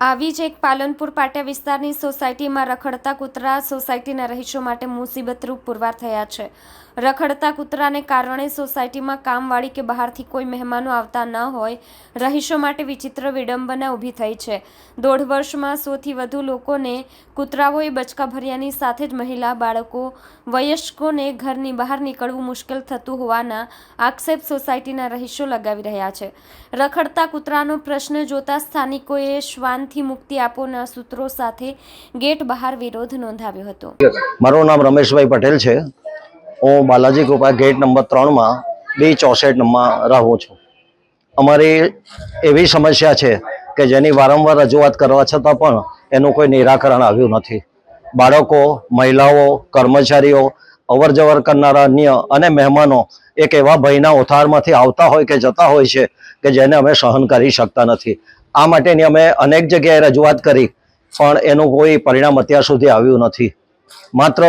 આવી જ એક પાલનપુર પાટિયા વિસ્તારની સોસાયટીમાં રખડતા કૂતરા સોસાયટીના રહીશો માટે મુસીબતરૂપ પુરવાર થયા છે. રખડતા કૂતરાને કારણે સોસાયટીમાં કામવાળી કે બહારથી કોઈ મહેમાનો આવતા ન હોય, રહીશો માટે વિચિત્ર વિડંબના ઊભી થઈ છે. દોઢ વર્ષમાં સોથી વધુ લોકોને કૂતરાઓએ બચકા ભર્યાની સાથે જ મહિલા, બાળકો, વયસ્કોને ઘરની બહાર નીકળવું મુશ્કેલ થતું હોવાના આક્ષેપ સોસાયટીના રહીશો લગાવી રહ્યા છે. રખડતા કૂતરાનો પ્રશ્ન જોતા સ્થાનિકોએ શ્વાનથી મુક્તિ આપોના સૂત્રો સાથે ગેટ બહાર વિરોધ નોંધાવ્યો હતો. મારું નામ રમેશભાઈ પટેલ છે. હું બાલાજી કૃપા ગેટ નંબર ત્રણમાં બી ચોસઠ નંબરમાં રહું છું. અમારી એવી સમસ્યા છે કે જેની વારંવાર રજૂઆત કરવા છતાં પણ એનું કોઈ નિરાકરણ આવ્યું નથી. બાળકો, મહિલાઓ, કર્મચારીઓ અવર જવર કરનારા અન્ય અને મહેમાનો એક એવા ભયના ઓથારમાંથી આવતા હોય કે જતા હોય છે કે જેને અમે સહન કરી શકતા નથી. આ માટેની અમે અનેક જગ્યાએ રજૂઆત કરી, પણ એનું કોઈ પરિણામ અત્યાર સુધી આવ્યું નથી. માત્ર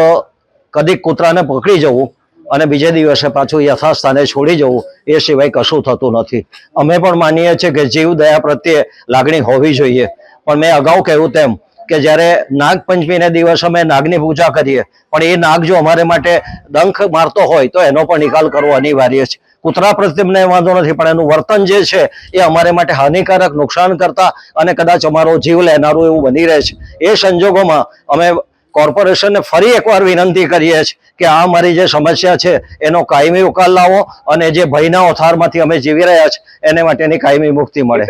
કદીક કૂતરાને પકડી જવું અને બીજે દિવસે પાછું યથાસ્થાને છોડી જવું, એ સિવાય કશું થતું નથી. અમે પણ માનીએ છીએ કે જીવ દયા પ્રત્યે લાગણી હોવી જોઈએ. પણ મેં અગાઉ કહ્યું તેમ કે જ્યારે નાગપંચમીને દિવસ અમે નાગની પૂજા કરીએ, પણ એ નાગ જો અમારે માટે ડંખ મારતો હોય તો એનો પણ નિકાલ કરવો અનિવાર્ય છે. કૂતરા પ્રત્યે મને વાંધો નથી, પણ એનું વર્તન જે છે એ અમારે માટે હાનિકારક નુકસાન કરતા અને કદાચ અમારો જીવ લેનારું એવું બની રહે છે. એ સંજોગોમાં અમે કોર્પોરેશનને ફરી એકવાર વિનંતી કરીએ છીએ કે આ અમારી જે સમસ્યા છે એનો કાયમી ઉકાલ લાવો અને જે ભયના ઓથારમાંથી અમે જીવી રહ્યા છીએ એને માટેની કાયમી મુક્તિ મળે.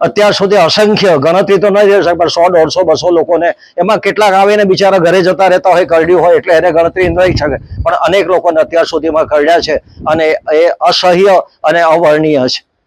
અત્યાર સુધી? અસંખ્ય ગણતરી તો નહીં થઈ શકે પણ સો દોઢસો બસો લોકોને એમાં કેટલાક આવીને બિચારા ઘરે જતા રહેતા હોય કરડ્યું હોય એટલે એને ગણતરી નહીં શકે. પણ અનેક લોકોને અત્યાર સુધીમાં કરડ્યા છે અને એ અસહ્ય અને અવર્ણીય છે.